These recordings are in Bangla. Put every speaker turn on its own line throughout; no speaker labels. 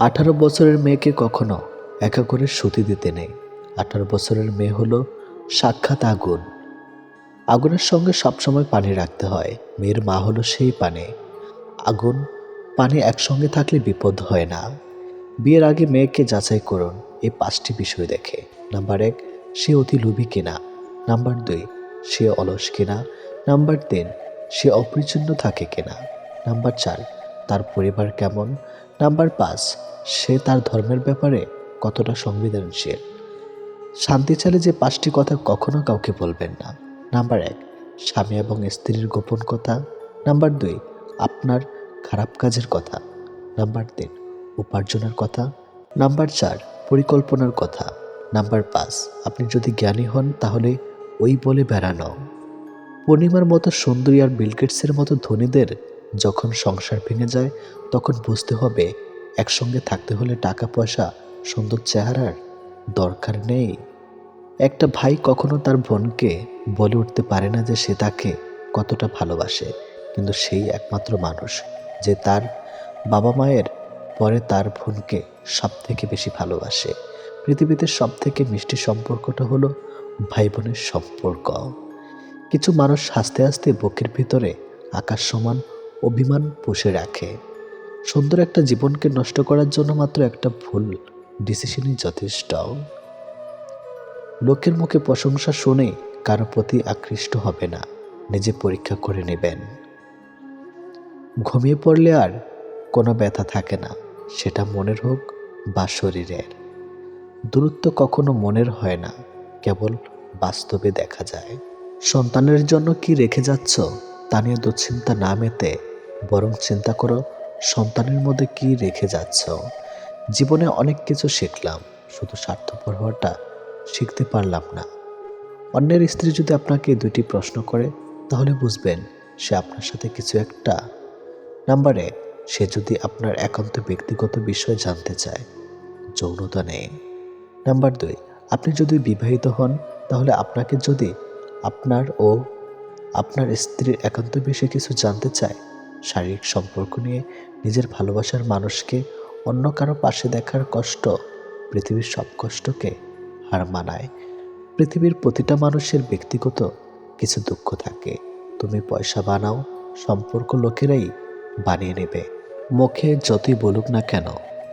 আঠারো বছরের মেয়েকে কখনো একা করে সতী দিতে নেই। আঠারো বছরের মেয়ে হলো সাক্ষাৎ আগুন। আগুনের সঙ্গে সবসময় পানি রাখতে হয়। মেয়ের মা হলো সেই পানি। আগুন, পানি একসঙ্গে থাকলে বিপদ হয় না। বিয়ের আগে মেয়েকে যাচাই করুন। এই পাঁচটি বিষয় দেখে। নাম্বার এক, সে অতি লোভী কিনা? নাম্বার দুই, সে অলস কিনা? নাম্বার তিন, সে অপরিচ্ছন্ন থাকে কিনা? নাম্বার চার, তার পরিবার কেমন? নাম্বার পাঁচ, সে তার ধর্মের ব্যাপারে কতটা সংবেদনশীল? শান্তি চালে যে পাঁচটি কথা কখনো কাউকে বলবেন না। নাম্বার এক, স্বামী এবং স্ত্রীর গোপন কথা। নাম্বার দুই, আপনার খারাপ কাজের কথা। নাম্বার তিন, উপার্জনের কথা। নাম্বার চার, পরিকল্পনার কথা। নাম্বার পাঁচ, আপনি যদি জ্ঞানী হন, তাহলে ওই বলে বেড়ানো। পূর্ণিমার মতো সুন্দরী আর বিলগেটসের মতো ধনীদের যখন সংসার ভেঙে যায়, তখন বুঝতে হবে একসঙ্গে থাকতে হলে টাকা পয়সা সুন্দর চেহারার দরকার নেই। একটা ভাই কখনো তার বোনকে বলে উঠতে পারে না যে সে তাকে কতটা ভালোবাসে, কিন্তু সেই একমাত্র মানুষ যে তার বাবা মায়ের পরে তার বোনকে সব থেকে বেশি ভালোবাসে। পৃথিবীতে সব থেকে মিষ্টি সম্পর্কটা হলো ভাই বোনের সম্পর্ক। কিছু মানুষ হাসতে হাসতে বুকের ভিতরে আকাশ সমান অভিমান পুষে রাখে। সুন্দর একটা জীবনকে নষ্ট করার জন্য মাত্র একটা ভুল ডিসিশনই যথেষ্ট। লোকের মুখে প্রশংসা শুনে কারও প্রতি আকৃষ্ট হবে না। নিজে পরীক্ষা করে নেবেন। ঘুমিয়ে পড়লে আর কোনো ব্যথা থাকে না। সেটা মনের হোক বা শরীরের। দূরত্ব কখনো মনের হয় না, কেবল বাস্তবে দেখা যায়। সন্তানের জন্য কি রেখে যাচ্ছ তা নিয়ে দুশ্চিন্তা না মেতে বরং চিন্তা করো, সন্তানের মধ্যে কি রেখে যাচ্ছ? জীবনে অনেক কিছু শিখলাম, শুধু স্বার্থপর হওয়াটা শিখতে পারলাম না। অন্যের স্ত্রী যদি আপনাকে দুইটি প্রশ্ন করে, তাহলে বুঝবেন সে আপনার সাথে কিছু একটা। নাম্বারে সে যদি আপনার একান্ত ব্যক্তিগত বিষয় জানতে চায়, যৌনতা নেই। নাম্বার দুই, আপনি যদি বিবাহিত হন, তাহলে আপনাকে যদি আপনার ও আপনার স্ত্রীর একান্ত বিষয়ে কিছু জানতে চায় শারীরিক সম্পর্ক নিয়ে নিজের ভালোবাসার মানুষকে অন্য কারও পাশে দেখার কষ্ট পৃথিবীর সব কষ্টকে হার মানায়। পৃথিবীর প্রতিটা মানুষের ব্যক্তিগত কিছু দুঃখ থাকে। তুমি পয়সা বানাও, সম্পর্ক লোকেরাই বানিয়ে নেবে। মুখে যতই বলুক না কেন,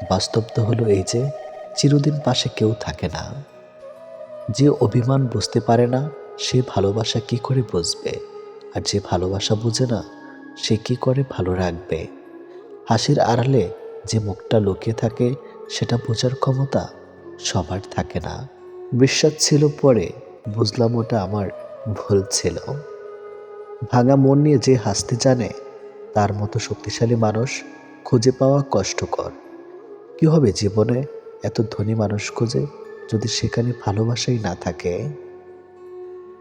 বাস্তব তো হলো এই যে, চিরদিন পাশে কেউ থাকে না। যে অভিমান বুঝতে পারে না, সে ভালোবাসা কি করে বুঝবে? আর যে ভালোবাসা বুঝে না সে কি করে ভালো রাখবে? হাসির আড়ালে যে মুখটা লুকিয়ে থাকে, সেটা বোঝার ক্ষমতা সবার থাকে না। বিশ্বাস ছিল পরে, বুঝলাম ওটা আমার ভুল ছিল। ভাঙা মন নিয়ে যে হাসতে জানে, তার মতো শক্তিশালী মানুষ খুঁজে পাওয়া কষ্টকর। কি হবে জীবনে এত ধনী মানুষ খুঁজে যদি সেখানে ভালোবাসাই না থাকে?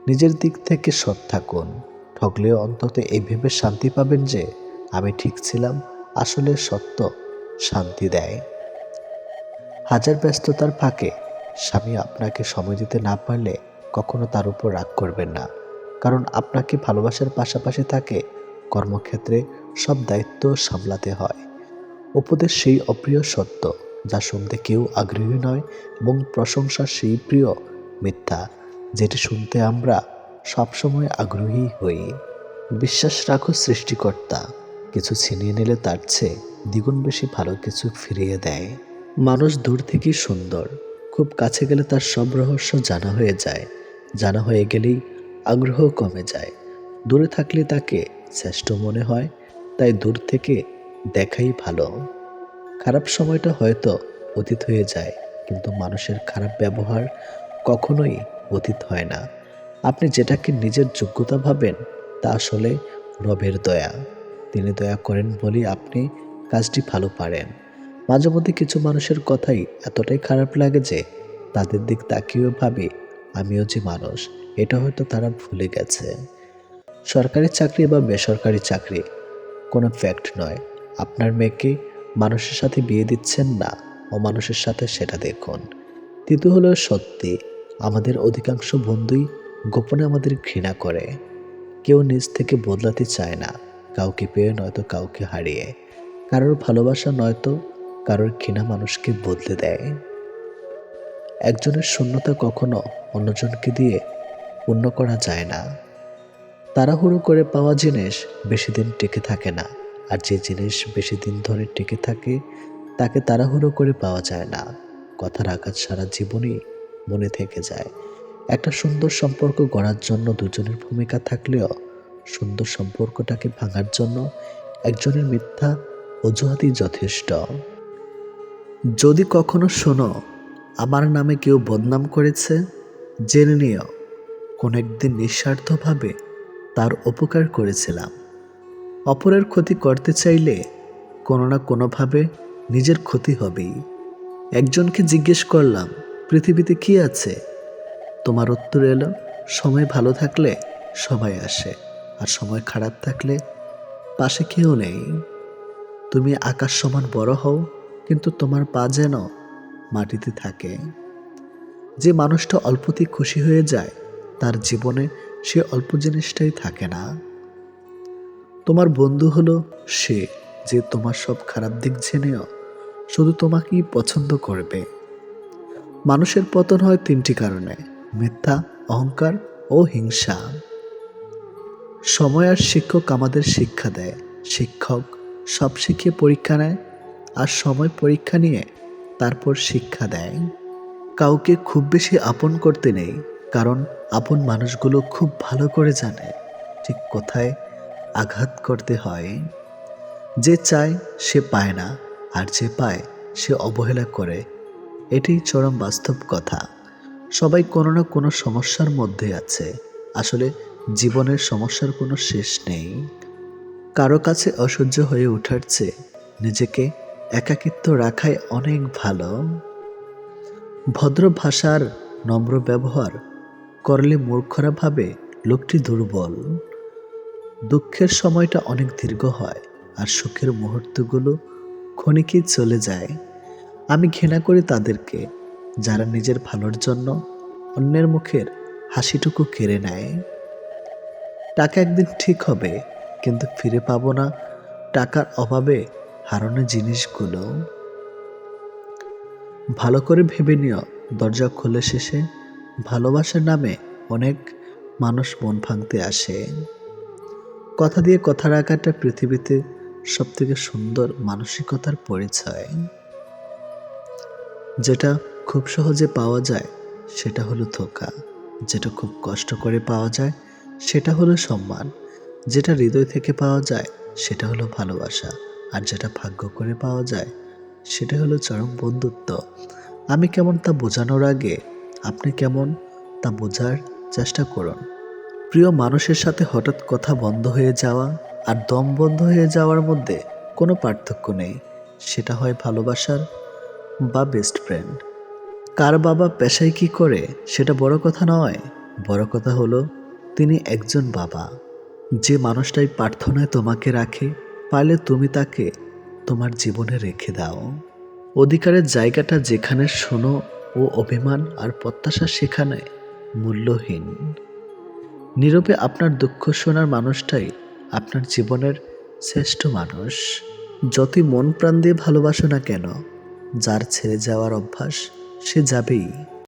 নিজের দিক থেকে সৎ থাকুন। ঠগলেও অন্তত এই ভেবে শান্তি পাবেন যে আমি ঠিক ছিলাম, আসলে সত্য, শান্তি দেয়। হাজার ব্যস্ততার ফাঁকে স্বামী আপনাকে সময় দিতে না পারলে কখনো তার উপর রাগ করবেন না। কারণ আপনাকে ভালোবাসার পাশাপাশি তাকে কর্মক্ষেত্রে সব দায়িত্ব সামলাতে হয়। উপদেশ সেই অপ্রিয় সত্য, যা শুনতে কেউ আগ্রহী নয় এবং প্রশংসা সেই প্রিয় মিথ্যা, যেটি শুনতে আমরা সবসময় আগ্রহী হই বিশ্বাস রাখো সৃষ্টিকর্তা। কিছু ছিনিয়ে নিলে তার চেয়ে দ্বিগুণ বেশি ভালো কিছু ফিরিয়ে দেয়। মানুষ দূর থেকেই সুন্দর। খুব কাছে গেলে তার সব রহস্য জানা হয়ে যায়। জানা হয়ে গেলেই আগ্রহ কমে যায়। দূরে থাকলে তাকে শ্রেষ্ঠ মনে হয়, তাই দূর থেকে দেখাই ভালো। খারাপ সময়টা হয়তো অতীত হয়ে যায়, কিন্তু মানুষের খারাপ ব্যবহার কখনোই অতীত হয় না। আপনি যেটাকে নিজের যোগ্যতা ভাবেন, তা আসলে রবের দয়া। তিনি দয়া করেন বলেই আপনি কাজটি ভালো পারেন। মাঝে মধ্যে কিছু মানুষের কথাই এতটাই খারাপ লাগে যে, তাদের দিক তাকিয়েও ভাবি, আমিও যে মানুষ, এটা হয়তো তারা ভুলে গেছে। সরকারি চাকরি বা বেসরকারি চাকরি, কোনো ফ্যাক্ট নয়। আপনার মেয়েকে মানুষের সাথে বিয়ে দিচ্ছেন না, অমানুষের সাথে সেটা দেখুন। তৃতীয় হলো সত্যি। আমাদের অধিকাংশ বন্ধুই গোপনে আমাদের ঘৃণা করে। কেউ নিজ থেকে বদলাতে চায় না, কাউকে পেয়ে নয়তো কাউকে হারিয়ে। কারোর ভালোবাসা নয়তো কারোর ঘৃণা মানুষকে বদলে দেয়। একজনের শূন্যতা কখনো অন্যজনকে দিয়ে পূর্ণ করা যায় না। তাড়াহুড়ো করে পাওয়া জিনিস বেশি দিন টিকে থাকে না, আর যে জিনিস বেশি দিন ধরে টিকে থাকে, তাকে তাড়াহুড়ো করে পাওয়া যায় না। কথার আঘাত সারা জীবনই মনে থেকে যায়। একটা সুন্দর সম্পর্ক গড়ার জন্য দুজনের ভূমিকা থাকলেও সুন্দর সম্পর্কটাকে ভাঙার জন্য একজনের মিথ্যা অজুহাতই যথেষ্ট। যদি কখনো শোনো, আমার নামে কেউ বদনাম করেছে, জেনে নিও, কোন একদিন নিঃস্বার্থভাবে তার উপকার করেছিলাম। অপরের ক্ষতি করতে চাইলে কোনো না কোনোভাবে নিজের ক্ষতি হবেই। একজনকে জিজ্ঞেস করলাম, পৃথিবীতে কি আছে? তোমার উত্তর এলো, সময় ভালো থাকলে সবাই আসে আর সময় খারাপ থাকলে পাশে কেউ নেই। তুমি আকাশ সমান বড় হও, কিন্তু তোমার পা যেন মাটিতে থাকে। যে মানুষটা অল্পতেই খুশি হয়ে যায়, তার জীবনে সে অল্প জিনিসটাই থাকে না। তোমার বন্ধু হলো সে, যে তোমার সব খারাপ দিক জেনেও শুধু তোমাকেই পছন্দ করবে। মানুষের পতন হয় তিনটি কারণে। মিথ্যা, অহংকার ও হিংসা। সময় আর শিক্ষক আমাদের শিক্ষা দেয়। শিক্ষক সব শিখিয়ে পরীক্ষা নেয় আর সময় পরীক্ষা নিয়ে তারপর শিক্ষা দেয়। কাউকে খুব বেশি আপন করতে নেই, কারণ আপন মানুষগুলো খুব ভালো করে জানে ঠিক কোথায় আঘাত করতে হয়। যে চায় সে পায় না, আর যে পায় সে অবহেলা করে। এটাই চরম বাস্তব কথা। সবাই কোনো না কোনো সমস্যার মধ্যে আছে। আসলে জীবনের সমস্যার কোনো শেষ নেই। কারও কাছে অসহ্য হয়ে ওঠার চেয়ে নিজেকে একাকিত্ব রাখাই অনেক ভালো। ভদ্র ভাষার নম্র ব্যবহার করলে মূর্খরা ভাবে লোকটি দুর্বল। দুঃখের সময়টা অনেক দীর্ঘ হয় আর সুখের মুহূর্তগুলো ক্ষণিকেই চলে যায়। আমি ঘৃণা করি তাদেরকে যারা নিজের ভালোর জন্য অন্যের মুখের হাসিটুকু কেড়ে নেয়। টাকা একদিন ঠিক হবে, কিন্তু ফিরে পাবো না টাকার অভাবে হারানো জিনিসগুলো। ভালো করে ভেবে নিও, দরজা খুলে শেষে ভালোবাসার নামে অনেক মানুষ মন ভাঙতে আসে। কথা দিয়ে কথা রাখাটা পৃথিবীতে সবথেকে সুন্দর মানসিকতার পরিচয়। যেটা খুব সহজে পাওয়া যায়, সেটা হলো ধোকা। যেটা খুব কষ্ট করে পাওয়া যায়, সেটা হলো সম্মান। যেটা হৃদয় থেকে পাওয়া যায়, সেটা হলো ভালোবাসা। আর যেটা ভাগ্য করে পাওয়া যায়, সেটা হলো চরম বন্ধুত্ব। আমি কেমন তা বোঝানোর আগে, আপনি কেমন তা বোঝার চেষ্টা করুন। প্রিয় মানুষের সাথে হঠাৎ কথা বন্ধ হয়ে যাওয়া আর দম বন্ধ হয়ে যাওয়ার মধ্যে কোনো পার্থক্য নেই। সেটা হয় ভালোবাসার বা বেস্ট ফ্রেন্ড কার বাবা পেশায় কি করে, সেটা বড় কথা নয়। বড় কথা হলো, তিনি একজন বাবা। যে মানুষটাই প্রার্থনায় তোমাকে রাখে, পারলে তুমি তাকে তোমার জীবনে রেখে দাও। অধিকারের জায়গাটা যেখানে শোনো ও অভিমান আর প্রত্যাশা সেখানে মূল্যহীন। নীরবে আপনার দুঃখ শোনার মানুষটাই আপনার জীবনের শ্রেষ্ঠ মানুষ। যতই মন প্রাণ দিয়ে ভালোবাসো না কেন, যার ছেড়ে যাওয়ার অভ্যাস সে যাবেই।